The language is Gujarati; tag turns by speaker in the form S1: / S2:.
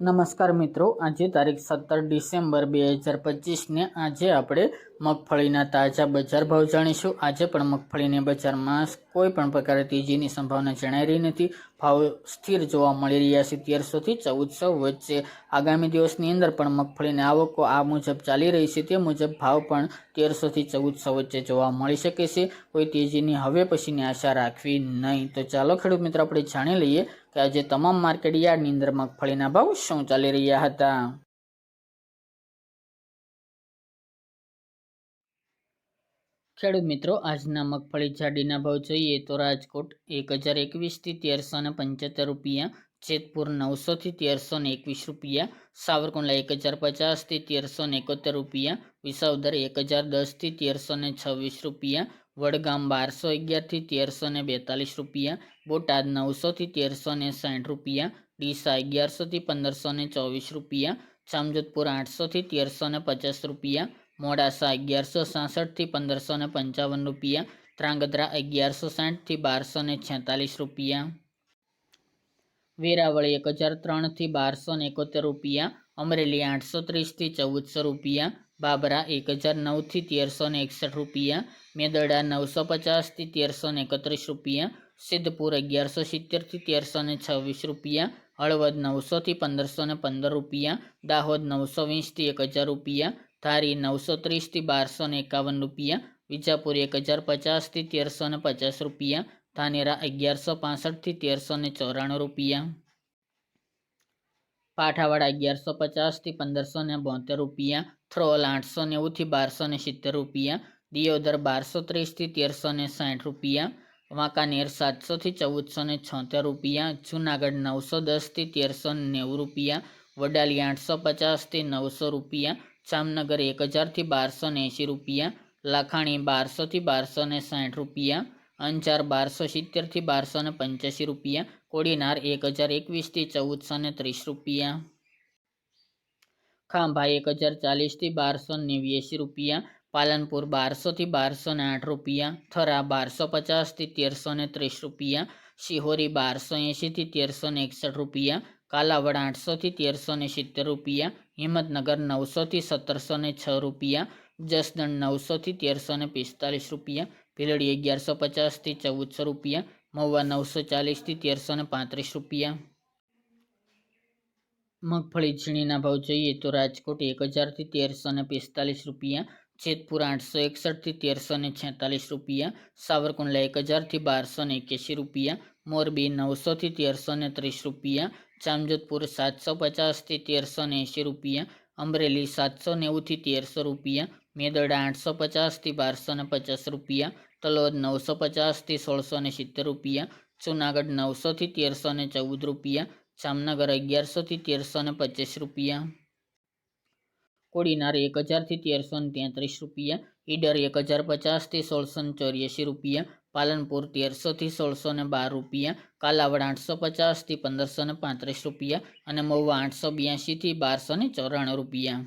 S1: નમસ્કાર મિત્રો, આજે તારીખ સત્તર ડિસેમ્બર બે હજાર પચીસને આજે આપણે મગફળીના તાજા બજાર ભાવ જાણીશું. આજે પણ મગફળીની બજારમાં કોઈ પણ પ્રકારે તેજીની સંભાવના જણાઈ રહી નથી. ભાવ સ્થિર જોવા મળી રહ્યા છે. તેરસોથી ચૌદસો વચ્ચે આગામી દિવસની અંદર પણ મગફળીની આવકો આ મુજબ ચાલી રહી છે. તે મુજબ ભાવ પણ તેરસોથી ચૌદસો વચ્ચે જોવા મળી શકે છે. કોઈ તેજીની હવે પછીની આશા રાખવી નહીં. તો ચાલો ખેડૂત મિત્રો, આપણે જાણી લઈએ કે આજે તમામ માર્કેટ યાર્ડની અંદર મગફળીના ભાવ શું ચાલી રહ્યા હતા? ખેડૂત મિત્રો, આજના મગફળી જાડીના ભાવ જોઈએ તો રાજકોટ એક હજાર એકવીસથી તેરસો ને પંચોતેર રૂપિયા, જેતપુર નવસોથી તેરસો ને એકવીસ રૂપિયા, સાવરકુંડલા એક હજાર પચાસથી તેરસો ને એકોતેર રૂપિયા, વિસાવદર એક હજાર દસથી તેરસો ને છવ્વીસ રૂપિયા, વડગામ બારસો અગિયારથી તેરસો ને બેતાલીસ રૂપિયા, બોટાદ નવસોથી તેરસો ને સાઠ રૂપિયા, ડીસા અગિયારસોથી પંદરસો ને ચોવીસ રૂપિયા, જામજોધપુર આઠસોથી તેરસો ને પચાસ રૂપિયા મોડાસા અગિયારસો સાસઠથી પંદરસો ને પંચાવન રૂપિયા, ત્રાંગધ્રા અગિયારસો સાઠથી બારસો ને છેતાલીસ રૂપિયા. વેરાવળી એક હજાર ત્રણથી બારસો ને એકોતેર રૂપિયા, અમરેલી આઠસો ત્રીસથી ચૌદસો રૂપિયા, બાબરા એક હજાર નવથી તેરસો ને એકસઠ રૂપિયા મેદરડા નવસો પચાસથી તેરસો ને એકત્રીસ રૂપિયા, સિદ્ધપુર અગિયારસો સિત્તેરથી તેરસો ને છવ્વીસ રૂપિયા હળવદ નવસોથી પંદરસો ને પંદર રૂપિયા, દાહોદ નવસો વીસથી એક હજાર રૂપિયા, ધારી નવસો ત્રીસથી બારસો ને એકાવન રૂપિયા, વિજાપુર એક હજાર પચાસથી તેરસો ને પચાસ રૂપિયા, ધાનેરા અગિયારસો પાસઠથી તેરસો ને ચોરાણું રૂપિયા. પાઠાવાડા અગિયારસો પચાસથી પંદરસો ને બોતેર રૂપિયા, થ્રોલ આઠસો નેવુંથી બારસો ને સિત્તેર રૂપિયા, દિયોદર બારસો ત્રીસથી તેરસો ને સાઠ રૂપિયા વાંકાનેર સાતસોથી ચૌદસો ને છોતેર રૂપિયા, જુનાગઢ નવસો દસથી તેરસો નેવું રૂપિયા, વડાલી આઠસો પચાસથી નવસો રૂપિયા, જામનગર એક હજારથી બારસો એંશી રૂપિયા, લાખાણી બારસોથી બારસો ને સાઠ રૂપિયા, અંજાર બારસો સિત્તેરથી બારસો ને પંચ્યાસી રૂપિયા, કોડીનાર એક હજાર એકવીસથી ચૌદસો ને ત્રીસ રૂપિયા. ખાંભા એક હજાર ચાલીસથી બારસો નેવ્યાસી રૂપિયા પાલનપુર બારસોથી બારસો ને આઠ રૂપિયા, થરા બારસો પચાસથી તેરસો ને ત્રીસ રૂપિયા, શિહોરી બારસો એંશીથી તેરસો ને એકસઠ રૂપિયા, કાલાવડ આઠસોથી તેરસો ને સિત્તેર રૂપિયા, હિંમતનગર નવસોથી સત્તરસો ને છ રૂપિયા, જસદણ નવસોથી તેરસો ને પિસ્તાલીસ રૂપિયા, ભીલડી અગિયારસો પચાસથી ચૌદસો રૂપિયા, મહુવા નવસો ચાલીસથી તેરસો ને પાંત્રીસ રૂપિયા. મગફળી ઝીણીના ભાવ જોઈએ તો રાજકોટ એક હજારથી તેરસો ને પિસ્તાલીસ રૂપિયા જેતપુર આઠસો એકસઠથી તેરસો ને છેતાલીસ રૂપિયા, સાવરકુંડલા એક હજારથી બારસો ને એક્યાસી રૂપિયા, મોરબી નવસોથી તેરસો ને ત્રીસ રૂપિયા, જામજોધપુર સાતસો પચાસથી તેરસો ને એંશી રૂપિયા, અમરેલી સાતસો નેવુંથી તેરસો રૂપિયા મેદરડા આઠસો પચાસથી બારસો ને પચાસ રૂપિયા, તલોદ નવસો પચાસથી સોળસો ને સિત્તેર રૂપિયા, જુનાગઢ નવસોથી તેરસો ને ચૌદ રૂપિયા, જામનગર અગિયારસોથી તેરસો ને પચીસ રૂપિયા. કોડીનાર એક હજારથી તેરસો ને તેત્રીસ રૂપિયા, ઈડર એક હજાર પચાસથી સોળસો ચોર્યાસી રૂપિયા, પાલનપુર તેરસોથી સોળસો ને બાર રૂપિયા, કાલાવડ આઠસો પચાસથી પંદરસો ને પાંત્રીસ રૂપિયા અને મહુવા આઠસો બ્યાસીથી બારસો ને ચોરાણું રૂપિયા.